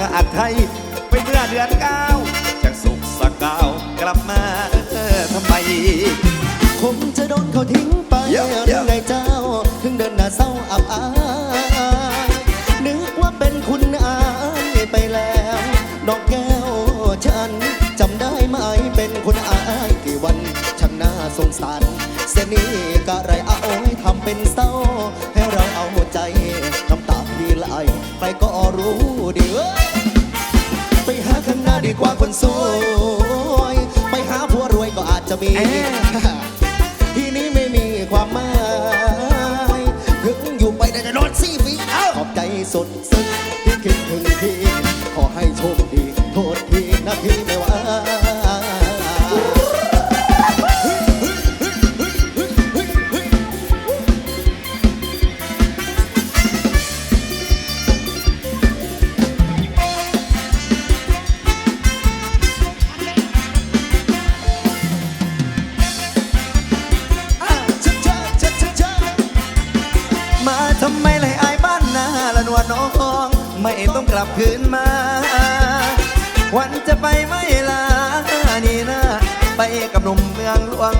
งเกี่ยวกับอัดไทย ไปเมื่อเดือนเก้าจากสุขสกาวกลับมาเออทำไม คงจะโดนเขาทิ้งไปเดี๋ยวหเดี๋รืยวอไงเจ้า ถึงเดินหน้าเศร้าอับอายนึกว่าเป็นคุณอายไปแล้วน้องแก้วฉันจำได้ไหมเป็นคุณอายกี่วันช่างน่าสงสารเส้นนี้กะไรเอาโอ้ยทำเป็นเศร้า คนสวย ไปหาผัวรวยก็อาจจะมี จะไปไม่ลานี่นะไปกับหนุ่มเมืองหลวง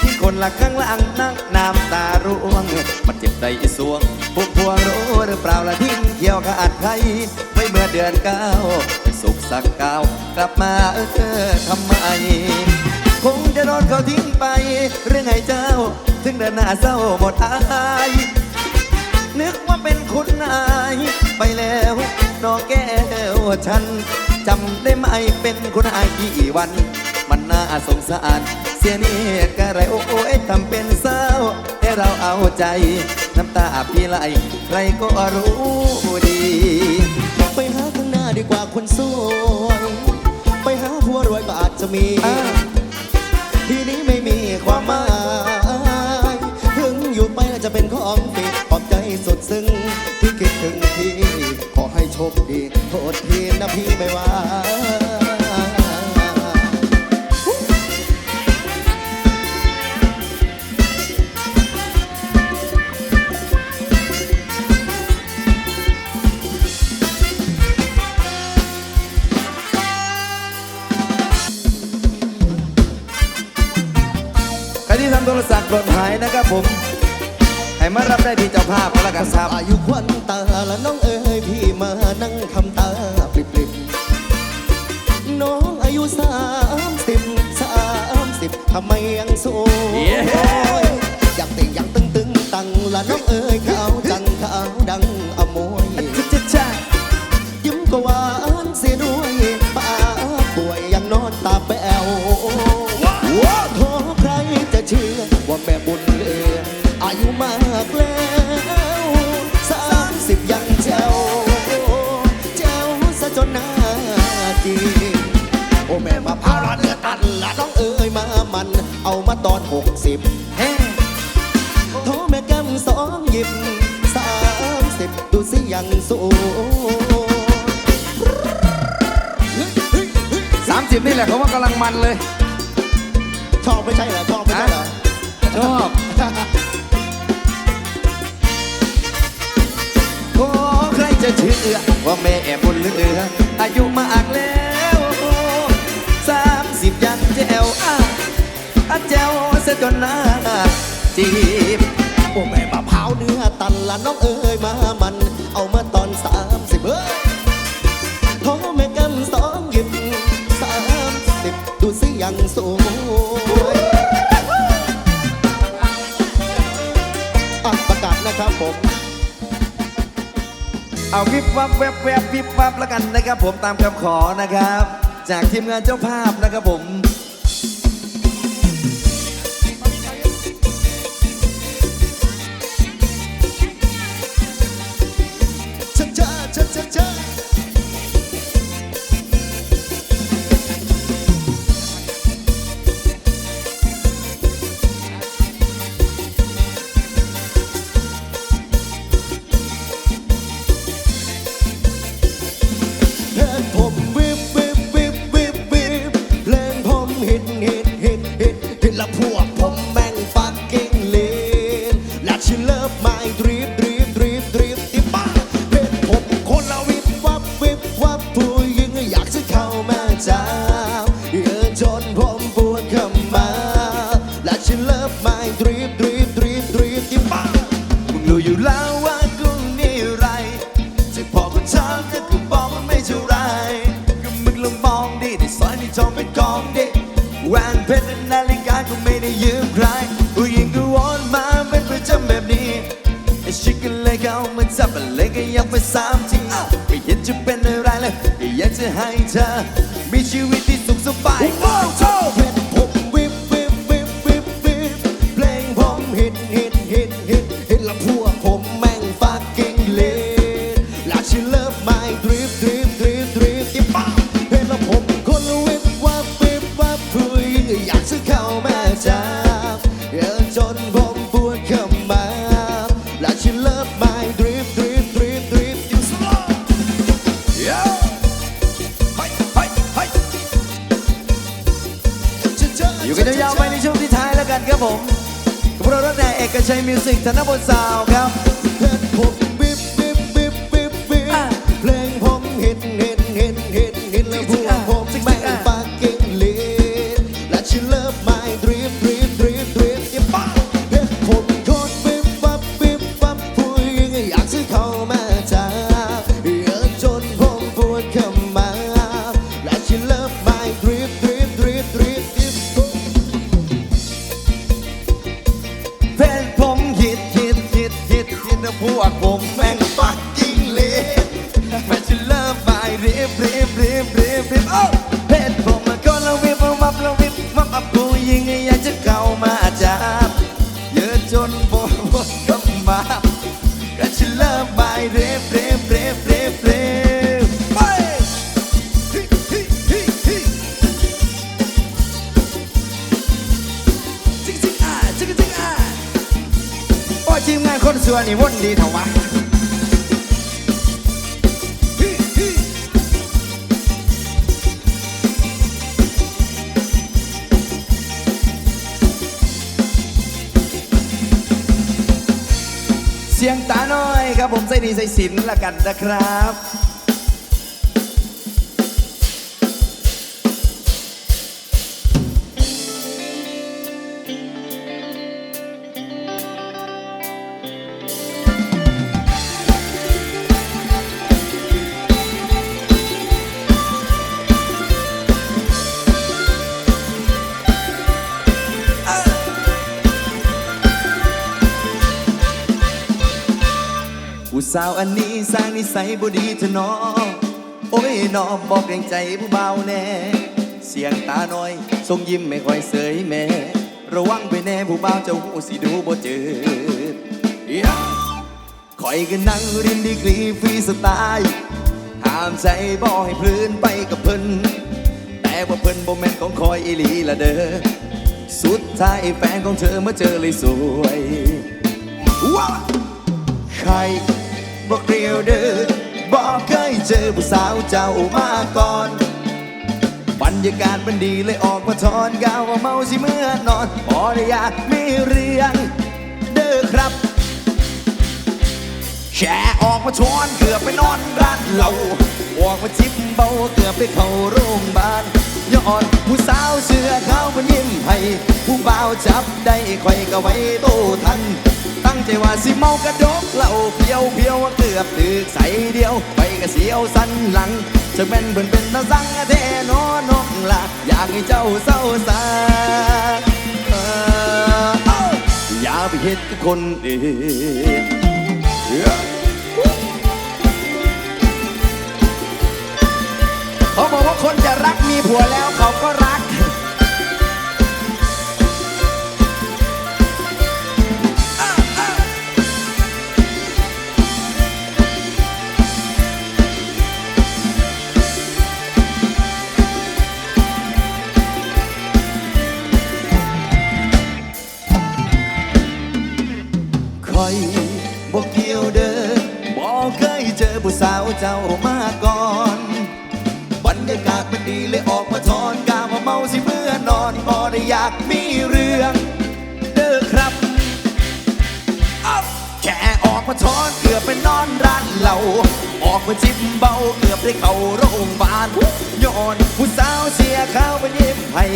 ที่คนละข้างล่างนั่งน้ำตาร่วง มันเจ็บใจสวงพวกพวงรู้หรือเปล่าละทิ้งเกี่ยวกับอัดไทยไว้เมื่อเดือนเก้าไปสุขสักเก้ากลับมาเออทำไม คงจะโดนเขาทิ้งไปเรื่องไงเจ้า ถึงเดินหน้าเศร้าหมดอายนึกว่าเป็นคุณนาย ไปแล้วน้องแก้วฉัน จำได้ไหมเป็นคุณนายกี่วัน มันน่าสงสาร เสียนี่กะไรโอ้ยทำเป็นเศร้า ให้เราเอาใจ น้ำตาพี่ไหลใครก็รู้ดี ไปหาข้างหน้าดีกว่าคนสวย ไปหาผัวรวยก็อาจจะมีอ่าที่นี้ไม่มีความหมาย ชคดีโทษทีนะพี่ไม่ว่าใครที่ทำโทรศัพท์หล่นหายนะครับผม ให้มารับได้ที่เจ้าภาพก็แล้วกันครับอายุควันตาและน้องเอ๋ยพี่มานั่งคำตาปลิบปลิบน้องอายุสามสิบสามสิบทำไมยังสวยเย้อยากเต่งอยากตึงตึงตังละน้องเอ๋ยขาวจังขาวดังอโมยจ๊ะจ๊ะจ๊ะยิ้มก็หวา หน้าจีนโอ้แม่มาพร้าวเนื้อตันละน้องเอ๋ยมามัน เอามาตอนหกสิบเฮ้โทแม่แก้มสองหยิบสามสิบดูสิยังสวยสามสิบนี่แหละเขาว่ากำลังมันเลย ชอบไม่ใช่เหรอชอบไม่ใช่เหรอ ชอบ จะเชื่อว่าแม่บุญเหลืออายุมากแล้วสามสิบยังแจวอะอะแจวเสียจนหน้าจีบโอ้แม่มะพร้าวเนื้อตันละน้องเอ๋ยมามัน เอามาตอนสามสิบเอ้ยโทแม่ก้มสองหยิบสามสิบดูสิยังสว เอาวิบวับแวบแวบวิบวับแล้วกันนะครับผมตามคำขอนะครับ จากทีมงานเจ้าภาพนะครับผม ทีมงานคนสวยนี่วนดีเถอะวะเสียงตาน้อยครับผมใส่ดีใส่สินละกันนะครับ ผู้สาวอันนี้สร้างนิสัยบ่ดีเถอะน้องโอ้ยน้องบอกเกรงใจผู้เบาแน่ เสียงตาน้อย ทรงยิ้มไม่ค่อยเสยแม่ ระวังไปแน่ผู้เบาเจ้าหูสิดูบ่เจอคอยก็นั่งเรียนดีกรีฟรีสไตล์ห้ามใจบ่ให้พลืนไปกับเพิ่นแต่ว่าเพิ่นบ่แม่นของคอยอีหลีละเด้อสุดท้ายแฟนของเธอเมาเจอเลยสวยว้าใคร บอกเรียวเด้อบอกเคยเจอผู้สาวเจ้ามาก่อน บรรยากาศมันดีเลยออกมาทอนกาวว่าเมาสิเมื่อนอนพอได้อยากมีเรื่องเด้อครับ แช่ออกมาทอนเกือบไปนอนร้านเหล้าออกมาจิบเบาเกือบไปเข้าโรงพยาบาลย้อนผู้สาวเสื้อขาวมันยิ้มให้ผู้บ่าวจับได้คอยก็ไว้โตทัน งใจว่าสิเมากระดกเหล้าเพียวเพียวเกือบตึกใสเดียว ไปกระเสียวสันหลังจะเป็นเบิ่นเป็นตาสังแท้นอนองละอยากให้เจ้าเศร้าสาออเอ้าอย่าไปเฮ็ดกับคนอื่นเขาบอกว่าคนจะรักมีผัวแล้วเขาก็รัก เจ้ามาก่อนบรรยากาศมันดีเลยออกมาทอนกามาเมาสิเมื่อนอนพอได้อยากมีเรื่องเด้อครับเอ้าแค่ออกมาทอนเกือบไปนอนร้านเหล้าออกมาจิ้มเบาเกือบได้เข้าโรงพยาบาลย้อนผู้สาวเสียข้าวไปยิ้มให้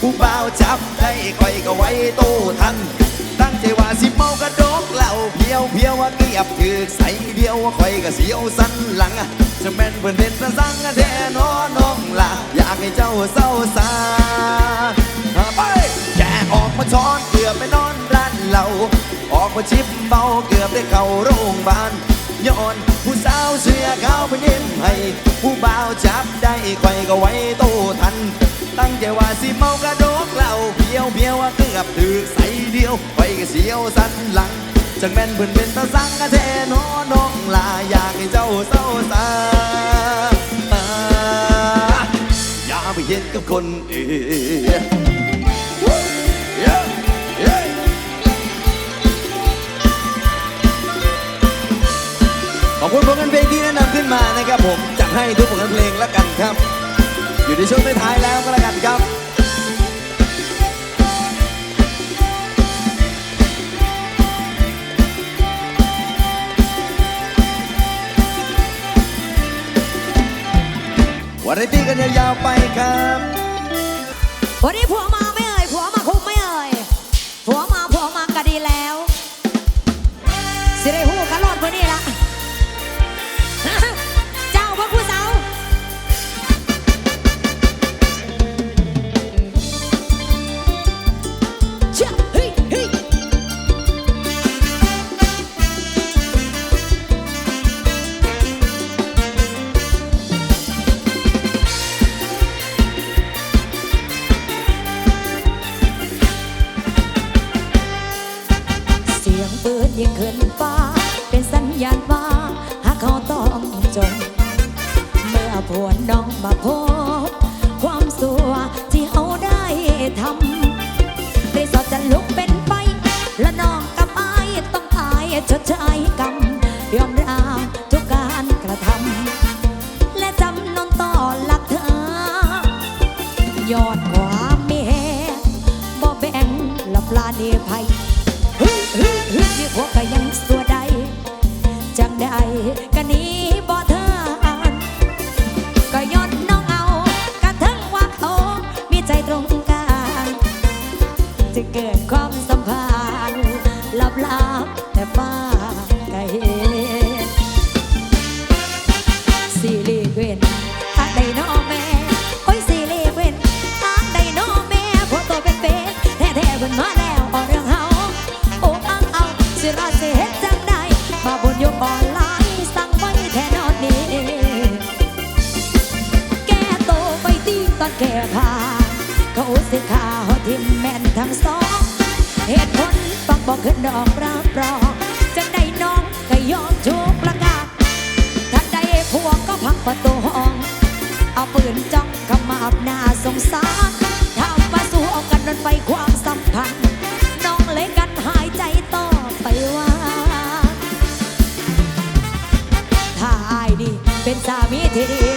ผู้บ่าวจับได้คอยก็ไว้โตทันตั้งใจว่าสิเมากระด แล้เพียวเพียวว่าเกียบถือใส่เดียวว่าคอยก็เสียวสันหลังจะแม่นเพื่อนเด็ดสังแทนอน้องละอยากให้เจ้าเศร้าซาไปแกออกมาช้อนเกือบไปนอนร้านเหล่าออกมาชิบเบาเกือบได้เข้าโรงพยาบาลย้อนผู้สาวเสื้อขาไปเน้มให้ ผู้บ่าวจับได้คข่ก็ไว้โตทัน ตั้งใจว่าสิเมากระโดกเหล่าเพียวเพียวว่าเกือบถือใส่เดียวไข่ก็เสียวสันหลัง จักแม่นเพื่นเป็นตาสังกะเทนอน้องลาอยากให้เจ้าเศร้าซาอย่าไปเห็นกับคนอื่นขอบคุณผลงานเพลงที่แนะนำขึ้นมานะครับผมจะให้ทุกผลงานเพลงแล้วกันครับ อยู่ในช่วงท้ายแล้วก็แล้วกันครับ วันไรพี่กันยาวไปครับ วันนี้พวกมา you couldn't จะเกิดความสัมพันธ์ลับลับแต่ป้าก็เห็นซีรีเวนทางใดน้อแม่โอ้ยซีรีเวนทางใดน้อแม่พวกตัวเป็นเป็นแท้ๆเพิ่นมาแล้วออกเรื่องเฮาโอ้อ้างเอาสิรอดสิเฮ็ดจังได้มาบนยกออนไลน์สั่งไว้แท่นอนนี้แก้โตไปตีตอนแก่ บ่ขึ้นดอกรับรองจะได้น้องก็ยอมทุกประกาศถ้าได้พวกก็พังประตูห้อง เอาปืนจ้องขมับหน้าสงสารทำมาสู้เอากันนันไปความสัมพันธ์น้องเลยกันหายใจต่อไปว่าถ้าอายนี่เป็นสามีที่ดี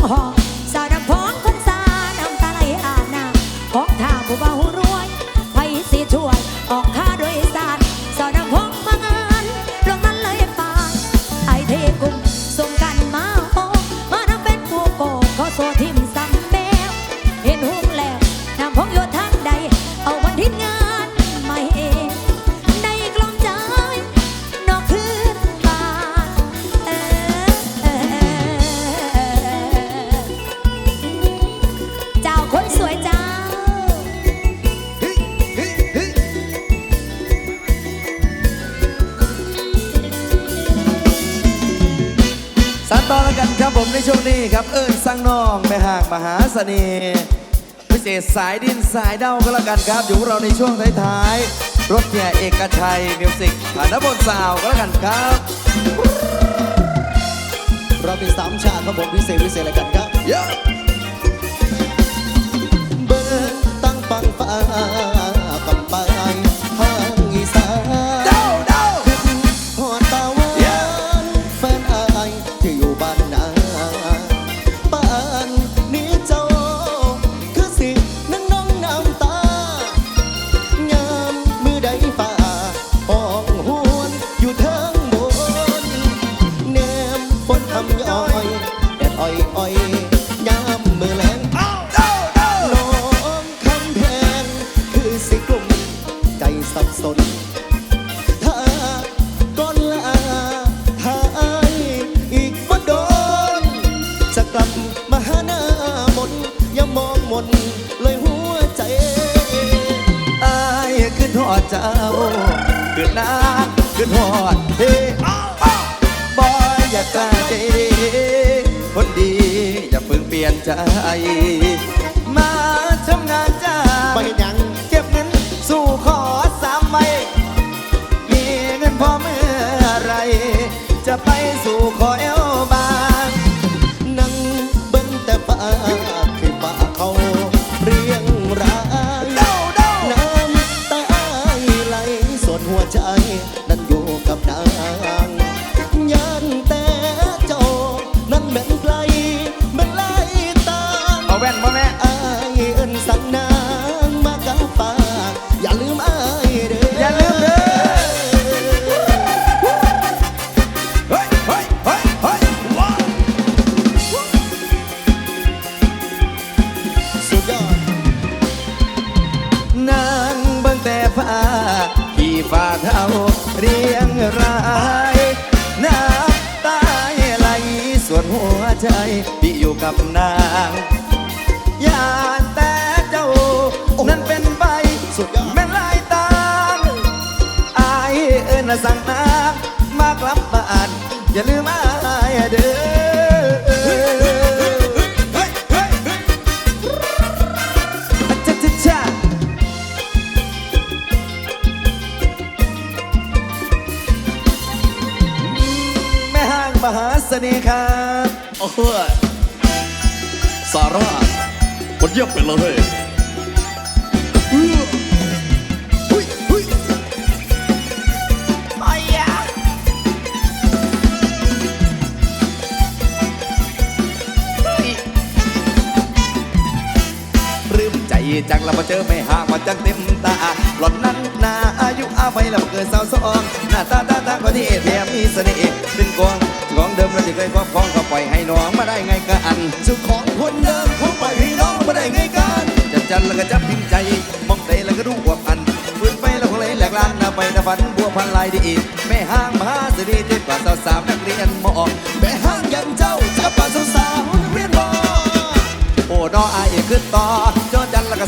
Họ ครับ เอิญสร้างน้องแม่หากมหาสเสน่ห์พิเศษสายดินสายเด้าก็แล้วกันครับ อยู่เราในช่วงท้ายๆ รถแห่เอกชัยมิวสิกฐานบนสาวก็แล้วกันครับ เราเป็นสามชาติบผมพิเศษพิเศษอะไรกันครับเบิร์ตั้งฟังฟ้า story. ใจ สั่งนางมากลับบ้านอย่าลืมมาเด้อมหาเสน่ห์ครับโอ้โหสาระหมดเยี่ยมไปเลย เจอไม่ห่างมาจากเต็มตา หล่อนนั้นนาอายุอาไปแล้วเกิดสาวสองหน้าตาตาตาคนที่แถมมีเสน่ห์เป็นกองกองเดิมเราจะเคยครอบครองก็ปล่อยให้น้องมาได้ไงกันเจ้าของคนเดิมเขาปล่อยให้น้องมาได้ไงกันจับจันแล้วก็จับพิมใจ มองใจแล้วก็รู้ว่าพันฟื้นไปแล้วก็เลยแหลกลานนาไปนาฝันบัวพันลายดีแม่ห้างมหาสิริเจ็กว่าสาวสามนักเรียนมอแม่ห้างยังเจ้าจับกว่าสาวสาวนักเรียนมอโอ้ดออายเอขึ้นต่อ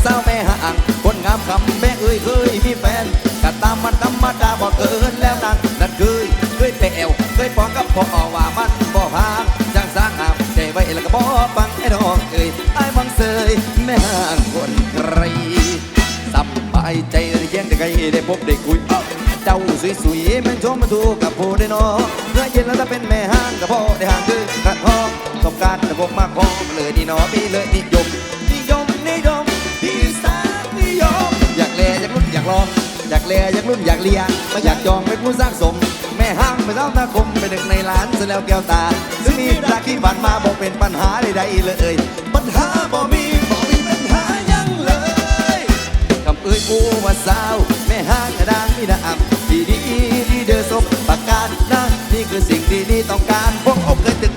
สาวแม่ห่างคนงามคำแม่เอ้ยเคยมีแฟนกะตามมันธรรมดาบอกเกินแล้วนั่นนั่นเคยเคยแปลวเคยปอกับพ่อว่ามันบ่พางจังสร้างหามใจไว้แล้วก็บ่ฟังไอ้ดอกเอ้ยไอ้บังเซยแม่ห่างคนไรสบายใจเรียงแต่ใครได้พบได้คุยเจ้าสวยๆมันชมมาดูกับผู้ได้นอเมื่อเย็นแล้วจะเป็นแม่ห้างกับพ่อได้ห่างคือกระทองต้องการแต่พบมากพอเลยนี่นอพี่เลย แลอยากรุ่นอยากเลียไม่อยากจองเป็นผู้สร้างสม แม่ห้างเป็นเจ้าตาคมเป็นหนึ่ในล้านเสแล้วแก้วตาซึ่งนี่รักที่ผ่านมาบอกเป็นปัญหาใดๆเลย ปัญหาบ่มีบ่มีปัญหายังเลยคำเอ้ยกูว่าสาว แม่ห้างกระดางนี่นะอับดีดีดีเดือสมประการนะนี่คือสิ่งดีๆต้องการพวกอกเคยตึก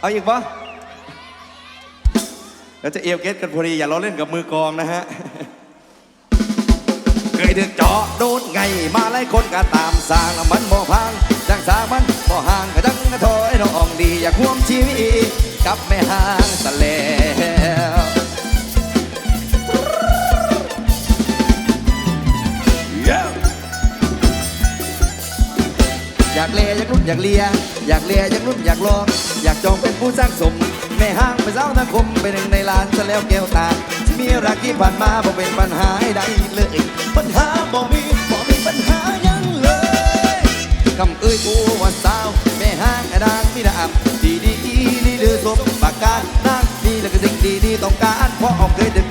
เอาอีกปะแล้วจะเอวเกตกันพอดี อย่าล้อเล่นกับมือกองนะฮะ เคยถึกเจาะโดนไง มาหลายคนก็ตามสางมันบ่พังจังสางมันบ่ห่างก็ดังทอยน้องดี อยากห่วมชีวิตกับแม่ห่างสะแล้วอยากเลอยากรุ่นอยากเลีย อยากเลียอยากรุ้นอยากลอง อยากจองเป็นผู้สร้างสม แม่ห้างไปเจ้านักคมไปหนึ่งในลานฉันแล้วแก้วตาที่มีรักที่ผ่านมาบอกเป็นปัญหาใดเลย ปัญหาบอกมีบอกมีปัญหายังเลยคำเอ้ยกูว่าสาวแม่ห้างอดางมีดาบดีดีลีเดือดสมปากกานั่งนี่แล้วก็สิ่งดีดีต้องการพอออกเคยเดิน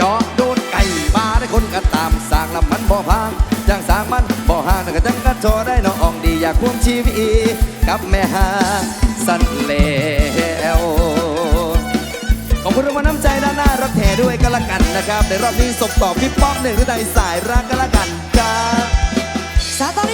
จอกดูดไก่บาได้คนก็ตามสร้างแล้วมันบ่อพังจังสร้างมันบ่อห่างแต่ก็จังกัดจอได้น้องดีอยากควมชีวิตกับแม่หางสันแล้วขอบคุณรางวัลน้ำใจด้านหน้ารับแถด้วยกันละกันนะครับ ในรอบนี้ส่งต่อพี่ป้อมหนึ่งหรือใดสายรักกันละกันครับสาตอน